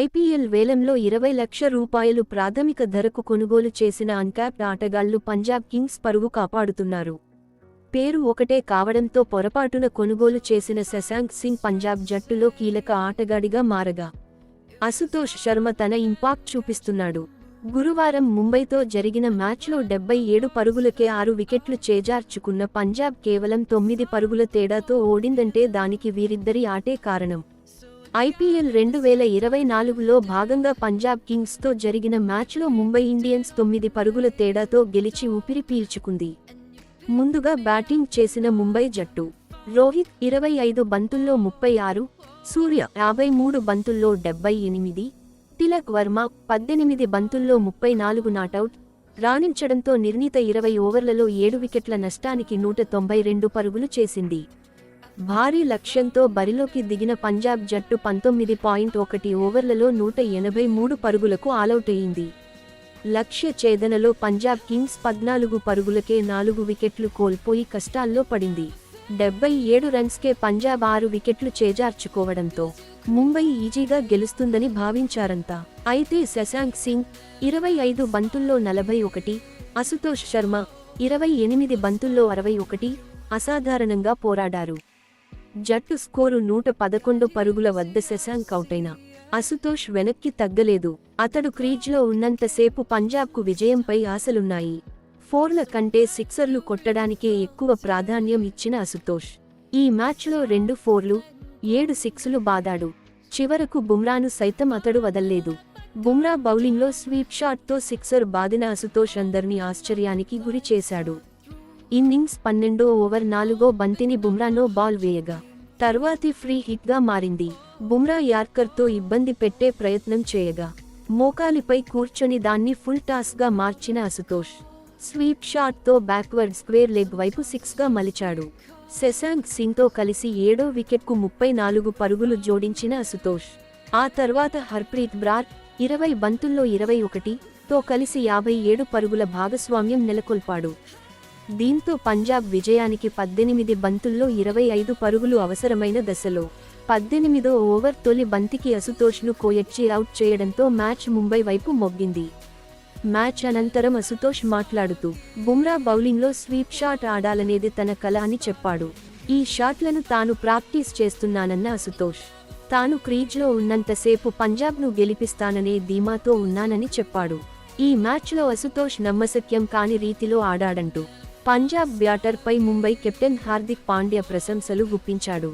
IPL వేలంలో ఇరవై లక్ష రూపాయలు ప్రాథమిక ధరకు కొనుగోలు చేసిన అన్క్యాప్డ్ ఆటగాళ్ళు పంజాబ్ కింగ్స్ పరువు కాపాడుతున్నారు. పేరు ఒకటే కావడంతో పొరపాటున కొనుగోలు చేసిన శశాంక్ సింగ్ పంజాబ్ జట్టులో కీలక ఆటగాడిగా మారగా. అసుతోష్ శర్మ తన ఇంపాక్ట్ చూపిస్తున్నాడు. గురువారం ముంబైతో జరిగిన మ్యాచ్లో డెబ్బై ఏడు పరుగులకే ఆరు వికెట్లు చేజార్చుకున్న పంజాబ్ కేవలం తొమ్మిది పరుగుల తేడాతో ఓడిందంటే దానికి వీరిద్దరి ఆటే కారణం. ఐపీఎల్ రెండు వేల ఇరవై నాలుగులో భాగంగా పంజాబ్ కింగ్స్తో జరిగిన మ్యాచ్లో ముంబై ఇండియన్స్ తొమ్మిది పరుగుల తేడాతో గెలిచి ఊపిరి పీల్చుకుంది. ముందుగా బ్యాటింగ్ చేసిన ముంబై జట్టు. రోహిత్ ఇరవై ఐదు బంతుల్లో ముప్పై ఆరు సూర్య యాభై మూడు బంతుల్లో డెబ్బై ఎనిమిది తిలక్ వర్మ పద్దెనిమిది బంతుల్లో ముప్పై నాలుగు నాటౌట్ రాణించడంతో నిర్ణీత ఇరవై ఓవర్లలో ఏడు వికెట్ల నష్టానికి నూట తొంభై రెండు పరుగులు చేసింది. భారీ లక్ష్యంతో బరిలోకి దిగిన పంజాబ్ జట్టు పంతొమ్మిది పాయింట్ ఒకటి ఓవర్లలో నూట ఎనభై మూడు పరుగులకు ఆలౌటయింది. లక్ష్య ఛేదనలో పంజాబ్ కింగ్స్ పద్నాలుగు పరుగులకే నాలుగు వికెట్లు కోల్పోయి కష్టాల్లో పడింది. డెబ్బై ఏడు రన్స్కే పంజాబ్ ఆరు వికెట్లు చేజార్చుకోవడంతో ముంబై ఈజీగా గెలుస్తుందని భావించారంతా. అయితే శశాంక్ సింగ్ ఇరవై ఐదు బంతుల్లో నలభై ఒకటి అసుతోష్ శర్మ ఇరవై ఎనిమిది బంతుల్లో అరవై ఒకటి అసాధారణంగా పోరాడారు. జట్టు స్కోరు నూట పదకొండు పరుగుల వద్ద శశాంక్ అవుటైన. అసుతోష్ వెనక్కి తగ్గలేదు. అతడు క్రీజ్లో ఉన్నంతసేపు పంజాబ్కు విజయంపై ఆశలున్నాయి. ఫోర్ల కంటే సిక్సర్లు కొట్టడానికే ఎక్కువ ప్రాధాన్యం ఇచ్చిన అసుతోష్ ఈ మ్యాచ్లో రెండు ఫోర్లు ఏడు సిక్స్లు బాదాడు. చివరకు బుమ్రాను సైతం అతడు వదల్లేదు. బుమ్రా బౌలింగ్లో స్వీప్ షాట్తో సిక్సర్ బాదిన అసుతోష్ అందర్నీ ఆశ్చర్యానికి గురి చేశాడు ఇన్నింగ్స్ పన్నెండో ఓవర్ నాలుగో బంతిని బుమ్రానో బాల్ వేయగా తర్వాతి ఫ్రీ హిట్గా మారింది. బుమ్రా యార్కర్తో ఇబ్బంది పెట్టే ప్రయత్నం చేయగా మోకాలిపై కూర్చొని దాన్ని ఫుల్ టాస్గా మార్చిన అసుతోష్ స్వీప్ షాట్తో బ్యాక్వర్డ్ స్క్వేర్ లెగ్ వైపు సిక్స్గా మలిచాడు. శశాంక్ సింగ్తో కలిసి ఏడో వికెట్కు ముప్పై నాలుగు పరుగులు జోడించిన అసుతోష్ ఆ తర్వాత హర్ప్రీత్ బ్రార్ ఇరవై బంతుల్లో ఇరవై ఒకటి తో కలిసి యాభై ఏడు పరుగుల భాగస్వామ్యం నెలకొల్పాడు. దీంతో పంజాబ్ విజయానికి పద్దెనిమిది బంతుల్లో ఇరవై ఐదు పరుగులు అవసరమైన దశలో పద్దెనిమిదో ఓవర్ తొలి బంతికి అసుతోష్ను కోయచ్చి అవుట్ చేయడంతో మ్యాచ్ ముంబై వైపు మొగ్గింది మ్యాచ్ అనంతరం అసుతోష్ మాట్లాడుతూ బుమ్రా బౌలింగ్లో స్వీప్ షాట్ ఆడాలనేది తన కళ అని చెప్పాడు. ఈ షాట్లను తాను ప్రాక్టీస్ చేస్తున్నానన్న అసుతోష్. తాను క్రీజ్లో ఉన్నంతసేపు పంజాబ్ను గెలిపిస్తాననే ధీమాతో ఉన్నానని చెప్పాడు. ఈ మ్యాచ్లో అసుతోష్ నమ్మశక్యం కాని రీతిలో ఆడాడంటూ పంజాబ్ బ్యాటర్పై ముంబై కెప్టెన్ హార్దిక్ పాండ్యా ప్రశంసలు గుప్పించాడు.